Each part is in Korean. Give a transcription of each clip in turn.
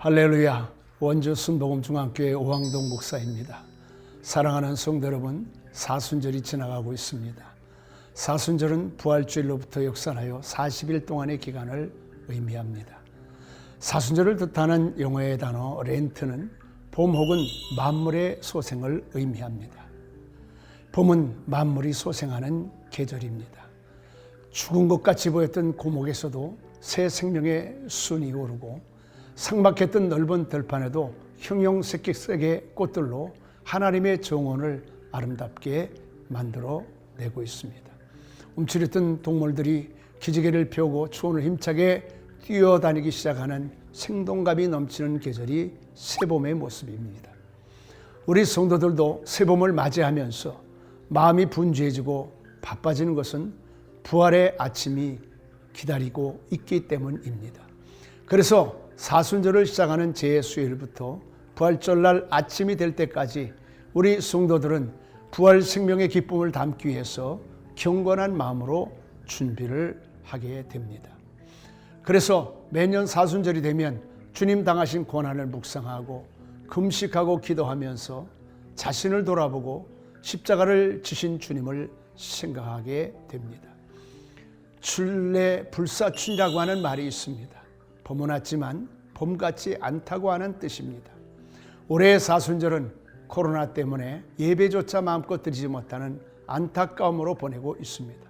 할렐루야 원주 순복음중앙교회 오왕동 목사입니다. 사랑하는 성도 여러분 사순절이 지나가고 있습니다. 사순절은 부활주일로부터 역산하여 40일 동안의 기간을 의미합니다. 사순절을 뜻하는 영어의 단어 렌트는 봄 혹은 만물의 소생을 의미합니다. 봄은 만물이 소생하는 계절입니다. 죽은 것 같이 보였던 고목에서도 새 생명의 순이 오르고 상막했던 넓은 들판에도 형형색색의 꽃들로 하나님의 정원을 아름답게 만들어 내고 있습니다. 움츠렸던 동물들이 기지개를 펴고 추원을 힘차게 뛰어다니기 시작하는 생동감이 넘치는 계절이 새봄의 모습입니다. 우리 성도들도 새봄을 맞이하면서 마음이 분주해지고 바빠지는 것은 부활의 아침이 기다리고 있기 때문입니다. 그래서 사순절을 시작하는 제 수요일부터 부활절날 아침이 될 때까지 우리 성도들은 부활 생명의 기쁨을 담기 위해서 경건한 마음으로 준비를 하게 됩니다. 그래서 매년 사순절이 되면 주님 당하신 고난을 묵상하고 금식하고 기도하면서 자신을 돌아보고 십자가를 지신 주님을 생각하게 됩니다. 출래 불사춘이라고 하는 말이 있습니다. 봄은 왔지만 봄 같지 않다고 하는 뜻입니다. 올해의 사순절은 코로나 때문에 예배조차 마음껏 드리지 못하는 안타까움으로 보내고 있습니다.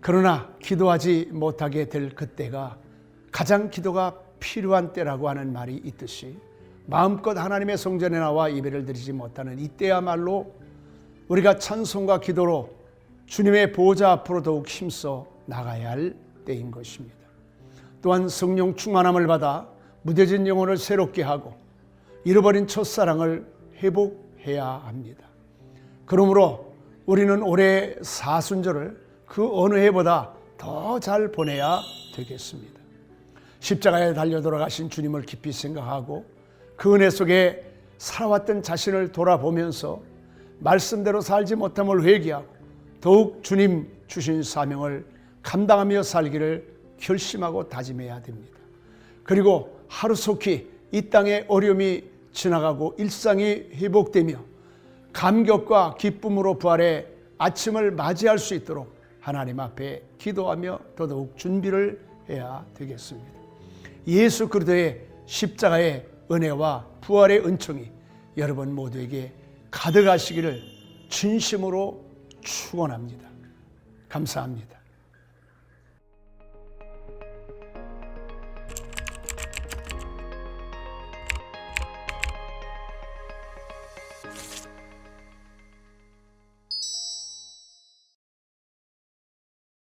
그러나 기도하지 못하게 될 그때가 가장 기도가 필요한 때라고 하는 말이 있듯이 마음껏 하나님의 성전에 나와 예배를 드리지 못하는 이때야말로 우리가 찬송과 기도로 주님의 보좌 앞으로 더욱 힘써 나가야 할 때인 것입니다. 또한 성령 충만함을 받아 무뎌진 영혼을 새롭게 하고 잃어버린 첫사랑을 회복해야 합니다. 그러므로 우리는 올해 사순절을 그 어느 해보다 더 잘 보내야 되겠습니다. 십자가에 달려 돌아가신 주님을 깊이 생각하고 그 은혜 속에 살아왔던 자신을 돌아보면서 말씀대로 살지 못함을 회개하고 더욱 주님 주신 사명을 감당하며 살기를 결심하고 다짐해야 됩니다. 그리고 하루속히 이 땅의 어려움이 지나가고 일상이 회복되며 감격과 기쁨으로 부활의 아침을 맞이할 수 있도록 하나님 앞에 기도하며 더더욱 준비를 해야 되겠습니다. 예수 그리스도의 십자가의 은혜와 부활의 은총이 여러분 모두에게 가득하시기를 진심으로 축원합니다. 감사합니다.